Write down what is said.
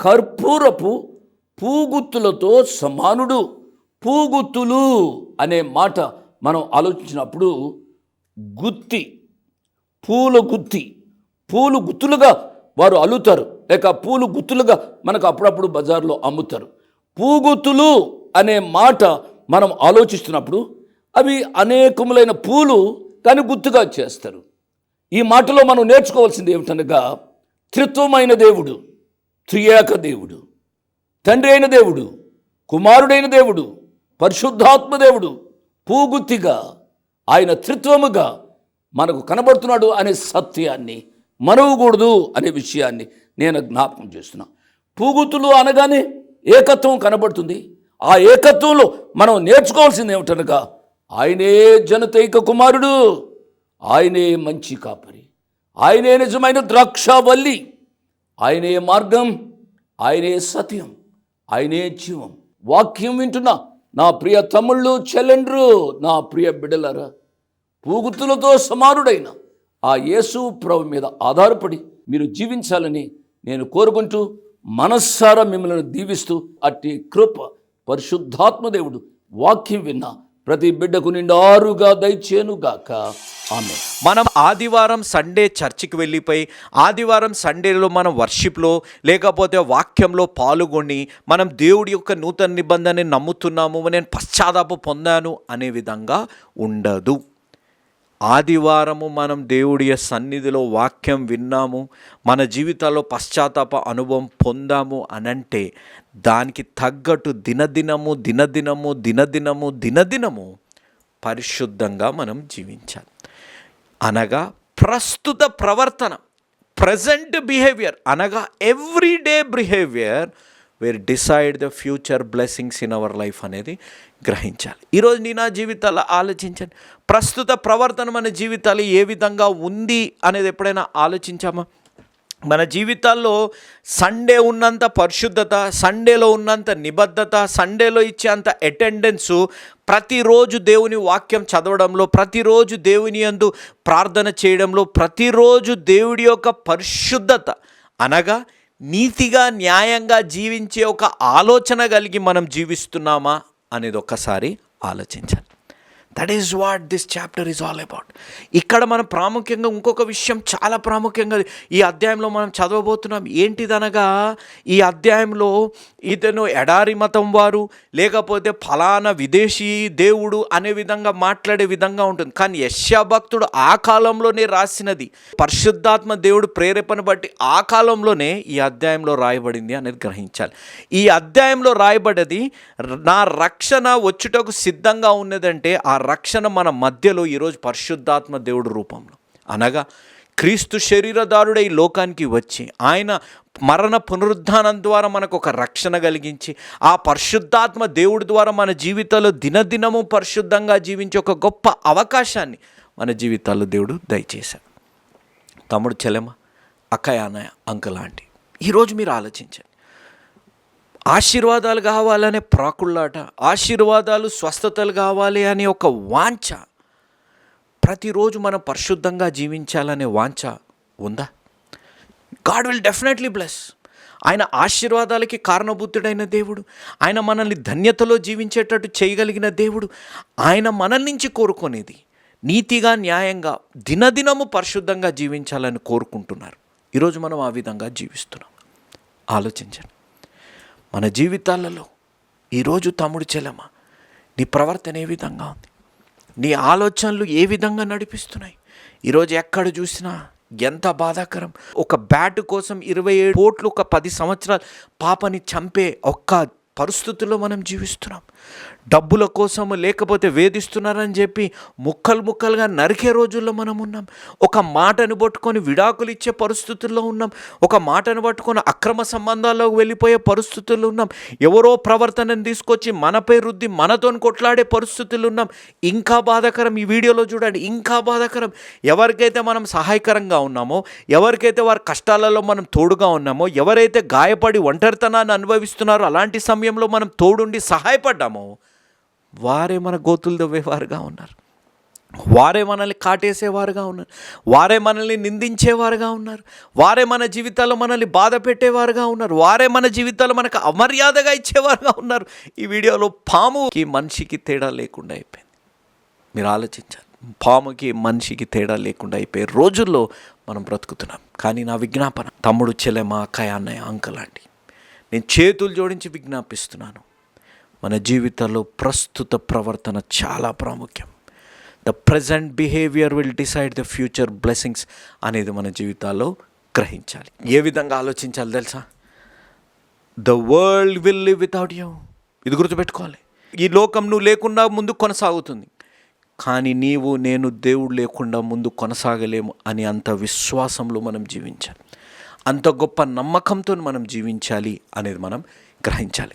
కర్పూరపు పూగుత్తులతో సమానుడు. పూగుత్తులు అనే మాట మనం ఆలోచించినప్పుడు గుత్తి పూల గుత్తి పూలు గుత్తులుగా వారు అల్లుతారు. లేక పూలు గుత్తులుగా మనకు అప్పుడప్పుడు బజార్లో అమ్ముతారు. పూగుత్తులు అనే మాట మనం ఆలోచిస్తున్నప్పుడు అవి అనేకములైన పూలు కానీ గుత్తుగా చేస్తారు. ఈ మాటలో మనం నేర్చుకోవాల్సింది ఏమిటనగా త్రిత్వమైన దేవుడు. త్రియేక దేవుడు తండ్రి అయిన దేవుడు కుమారుడైన దేవుడు పరిశుద్ధాత్మ దేవుడు పూగుత్తిగా ఆయన త్రిత్వముగా మనకు కనబడుతున్నాడు అనే సత్యాన్ని మనవకూడదు అనే విషయాన్ని నేను జ్ఞాపకం చేస్తున్నా. పూగుతులు అనగానే ఏకత్వం కనబడుతుంది. ఆ ఏకత్వంలో మనం నేర్చుకోవాల్సింది ఏమిటనగా ఆయనే జనతైక కుమారుడు ఆయనే మంచి కాపరి ఆయనే నిజమైన ద్రాక్షవల్లి. ఆయనే మార్గం ఆయనే సత్యం ఆయనే జీవం. వాక్యం వింటున్నా నా ప్రియ తమ్ముళ్ళు చెల్లెండ్రు నా ప్రియ బిడ్డలరా పూగుత్తులతో సమానుడైన ఆ యేసు ప్రభు మీద ఆధారపడి మీరు జీవించాలని నేను కోరుకుంటూ మనస్సారా మిమ్మల్ని దీవిస్తూ అట్టి కృప పరిశుద్ధాత్మ దేవుడు వాక్యం విన్న ప్రతి బిడ్డకు నిండారుగా దయచేనుగాక మనం ఆదివారం సండే చర్చికి వెళ్ళిపోయి ఆదివారం సండేలో మనం వర్షిప్లో లేకపోతే వాక్యంలో పాల్గొని మనం దేవుడి యొక్క నూతన నిబంధనని నమ్ముతున్నాము నేను పశ్చాత్తాప పొందాను అనే విధంగా ఉండదు. ఆదివారము మనం దేవుడి సన్నిధిలో వాక్యం విన్నాము మన జీవితాల్లో పశ్చాత్తాప అనుభవం పొందాము అనంటే దానికి తగ్గట్టు దినదినము దినదినము దినదినము దినదినము పరిశుద్ధంగా మనం జీవించాలి. అనగా ప్రస్తుత ప్రవర్తన ప్రజెంట్ బిహేవియర్ అనగా everyday behaviour were decide the future blessings in our life అనేది గ్రహించాలి. ఈరోజు నీ నా జీవితాల్లో ఆలోచించండి. ప్రస్తుత ప్రవర్తన మన జీవితాలు ఏ విధంగా ఉంది అనేది ఎప్పుడైనా ఆలోచించామా? మన జీవితాల్లో సండే ఉన్నంత పరిశుద్ధత సండేలో ఉన్నంత నిబద్ధత సండేలో ఇచ్చేంత అటెండెన్సు ప్రతిరోజు దేవుని వాక్యం చదవడంలో ప్రతిరోజు దేవుని యందు ప్రార్థన చేయడంలో ప్రతిరోజు దేవుడి యొక్క పరిశుద్ధత అనగా నీతిగా న్యాయంగా జీవించే ఒక ఆలోచన కలిగి మనం జీవిస్తున్నామా అనేది ఒక్కసారి ఆలోచించాలి that is what this chapter is all about ఇక్కడ మనం ప్రాముఖ్యంగా ఇంకొక విషయం చాలా ప్రాముఖ్యంగా ఈ అధ్యాయంలో మనం చదవబోతున్నాం. ఏంటిదనగా ఈ అధ్యాయంలో ఇతను ఎడారి మతం వారు లేకపోతే ఫలానా విదేశీ దేవుడు అనే విధంగా మాట్లాడే విధంగా ఉంటుంది. కానీ యశ్యాభక్తుడు ఆ కాలంలోనే రాసినది. పరిశుద్ధాత్మ దేవుడు ప్రేరేపణ బట్టి ఆ కాలంలోనే ఈ అధ్యాయంలో రాయబడింది అనేది గ్రహించాలి. ఈ అధ్యాయంలో రాయబడ్డది నా రక్షణ వచ్చుటకు సిద్ధంగా ఉన్నదంటే ఆ రక్షణ మన మధ్యలో ఈరోజు పరిశుద్ధాత్మ దేవుడు రూపంలో. అనగా క్రీస్తు శరీరదారుడే ఈ లోకానికి వచ్చి ఆయన మరణ పునరుద్ధానం ద్వారా మనకు ఒక రక్షణ కలిగించి ఆ పరిశుద్ధాత్మ దేవుడి ద్వారా మన జీవితాల్లో దినదినము పరిశుద్ధంగా జీవించే ఒక గొప్ప అవకాశాన్ని మన జీవితాల్లో దేవుడు దయచేశాడు. తమ్ముడు చెలెమ అక్కయానయ అన్నయ్య అంకల్ ఆంటీ ఈరోజు మీరు ఆలోచించారు ఆశీర్వాదాలు కావాలనే ప్రాకుళ్ళాట ఆశీర్వాదాలు స్వస్థతలు కావాలి అనే ఒక వాంఛ ప్రతిరోజు మనం పరిశుద్ధంగా జీవించాలనే వాంఛ ఉందా? గాడ్ విల్ డెఫినెట్లీ బ్లెస్ ఆయన ఆశీర్వాదాలకి కారణభూతుడైన దేవుడు ఆయన మనల్ని ధన్యతలో జీవించేటట్టు చేయగలిగిన దేవుడు ఆయన మనల్ నుంచి కోరుకునేది నీతిగా న్యాయంగా దినదినము పరిశుద్ధంగా జీవించాలని కోరుకుంటున్నారు. ఈరోజు మనం ఆ విధంగా జీవిస్తున్నాం. ఆలోచించండి. మన జీవితాలలో ఈరోజు తమ్ముడు చెలమ నీ ప్రవర్తన ఏ విధంగా ఉంది? నీ ఆలోచనలు ఏ విధంగా నడిపిస్తున్నాయి? ఈరోజు ఎక్కడ చూసినా ఎంత బాధాకరం. ఒక బ్యాట్ కోసం ఇరవై ఏడు కోట్లు ఒక పది సంవత్సరాలు పాపని చంపే ఒక్క పరిస్థితుల్లో మనం జీవిస్తున్నాం. డబ్బుల కోసము లేకపోతే వేధిస్తున్నారని చెప్పి ముక్కలు ముక్కలుగా నరికే రోజుల్లో మనం ఉన్నాం. ఒక మాటను పట్టుకొని విడాకులు ఇచ్చే పరిస్థితుల్లో ఉన్నాం. ఒక మాటను పట్టుకొని అక్రమ సంబంధాల్లోకి వెళ్ళిపోయే పరిస్థితుల్లో ఉన్నాం. ఎవరో ప్రవర్తనను తీసుకొచ్చి మనపై రుద్ది మనతో కొట్లాడే పరిస్థితులు ఉన్నాం. ఇంకా బాధాకరం ఈ వీడియోలో చూడండి. ఇంకా బాధాకరం. ఎవరికైతే మనం సహాయకరంగా ఉన్నామో ఎవరికైతే వారి కష్టాలలో మనం తోడుగా ఉన్నామో ఎవరైతే గాయపడి ఒంటరితనాన్ని అనుభవిస్తున్నారో అలాంటి సమయంలో మనం తోడుండి సహాయపడ్డాం. సహాయపడ్డామో వారే మన గోతులు దవ్వేవారుగా ఉన్నారు. వారే మనల్ని కాటేసేవారుగా ఉన్నారు. వారే మనల్ని నిందించేవారుగా ఉన్నారు. వారే మన జీవితాల్లో మనల్ని బాధ పెట్టేవారుగా ఉన్నారు. వారే మన జీవితాల్లో మనకు అమర్యాదగా ఇచ్చేవారుగా ఉన్నారు. ఈ వీడియోలో పాముకి మనిషికి తేడా లేకుండా అయిపోయింది. మీరు ఆలోచించాలి. పాముకి మనిషికి తేడా లేకుండా అయిపోయే రోజుల్లో మనం బ్రతుకుతున్నాం. కానీ నా విజ్ఞాపన తమ్ముడు చెల్లెమ అక్కయ్య అన్నయ్య అంకలాంటి నేను చేతులు జోడించి విజ్ఞాపిస్తున్నాను. మన జీవితంలో ప్రస్తుత ప్రవర్తన చాలా ప్రాముఖ్యం. The present behaviour will decide the future blessings అనేది మన జీవితాల్లో గ్రహించాలి. ఏ విధంగా ఆలోచించాలి తెలుసా? The world will live without you ఇది గుర్తుపెట్టుకోవాలి. ఈ లోకం నువ్వు లేకుండా ముందు కొనసాగుతుంది. కానీ నీవు నేను దేవుడు లేకుండా ముందు కొనసాగలేము అని అంత విశ్వాసంలో మనం జీవించాలి. అంత గొప్ప నమ్మకంతో మనం జీవించాలి అనేది మనం గ్రహించాలి.